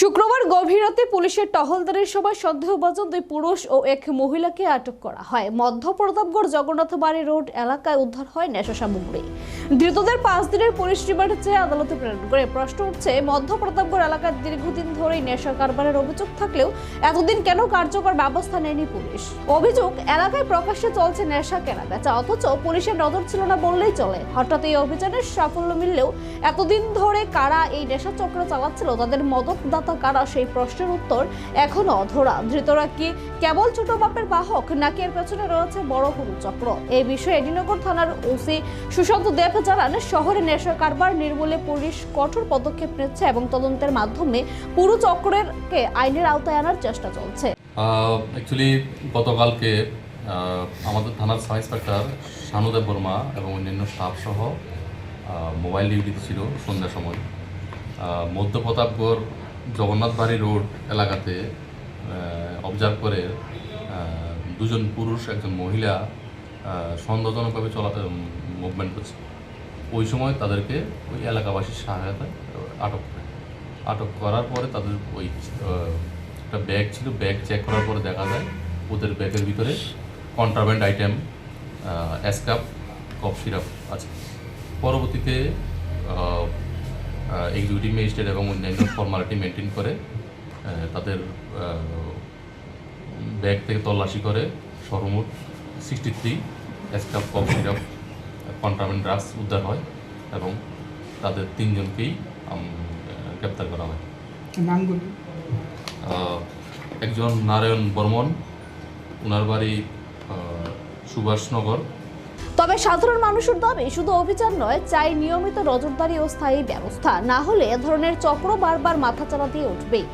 শুক্রবার গভীর রাতে পুলিশের টহলদারির সময় সন্দেহভাজন দুই পুরুষ ও এক মহিলাকে আটক করা হয়। মধ্য প্রতাপগড় জগন্নাথ বাড়ি রোড এলাকায় উদ্ধার হয় নেশা সামগ্রী। ধৃতদের পাঁচ দিনের পুলিশ রিমান্ডে চেয়ে আদালতে প্রেরণ করে। প্রশ্ন উঠছে মধ্য প্রতাপগড় এলাকায় দীর্ঘদিন ধরেই নেশা কারবারের অভিযোগ থাকলেও এতদিন কেন কার্যকর ব্যবস্থা নেয়নি পুলিশ? অভিযোগ, এলাকায় প্রকাশ্যে চলছে নেশা কেনাবেচা, অথচ পুলিশের নজর ছিল না বললেই চলে। হঠাৎ এই অভিযানের সাফল্য মিললেও এতদিন ধরে কারা এই নেশা চক্র চালাচ্ছিল, তাদের মদতদাতা কারা সেই প্রশ্নের উত্তর এখনও অধরা। ধৃতরা কি কেবল ছোট বাপের বাহক নাকি এর পেছনে রয়েছে বড় হুরু চক্র? এই বিষয়ে এডিনগর থানার ওসি সুশান্ত দেব জানান, শহরে নেশা কারবার নির্মূলে পুলিশ কঠোর পদক্ষেপ নিচ্ছে এবং তদন্তের মাধ্যমে পুরো চক্রেরকে আইনের আওতায় আনার চেষ্টা চলছে। অ্যাকচুয়ালি গতকালকে আমাদের থানার সাব ইন্সপেক্টর শানুদেব বর্মা এবং অন্যান্য স্টাফ সহ মোবাইল ডিউটিতে ছিল সন্ধ্যার সময়। মধ্য প্রতাপগড় জগন্নাথ বাড়ি রোড এলাকাতে অবজার্ভ করে দুজন পুরুষ, একজন মহিলা সন্দেহজনকভাবে চলাতে মুভমেন্ট করছে। ওই সময় তাদেরকে ওই এলাকাবাসীর সহায়তায় আটক করে। আটক করার পরে তাদের ওই একটা ব্যাগ ছিল ব্যাগ চেক করার পরে দেখা যায় ওদের ব্যাগের ভিতরে কন্ট্রাব্যান্ড আইটেম অ্যাসকাপ কফ সিরাপ আছে। পরবর্তীতে এক্সিকিউটিভ ম্যাজিস্ট্রেট এবং অন্যান্য ফর্মালিটি মেনটেন করে তাদের ব্যাগ থেকে তল্লাশি করে সর্বমোট সিক্সটি থ্রি অ্যাসকাপ কফ সিরাপ কন্ট্রাব্যান্ড ড্রাগস উদ্ধার হয় এবং তাদের তিনজনকেই গ্রেপ্তার করা হয়। নামগুলি? একজন নারায়ণ বর্মন ওনার বাড়ি সুভাষনগর তবে সাধারণ মানুষের দাবি, শুধু অভিযান নয়, চাই নিয়মিত নজরদারি ও স্থায়ী ব্যবস্থা। না হলে এ ধরনের চক্র বারবার মাথাচাড়া দিয়ে উঠবেই।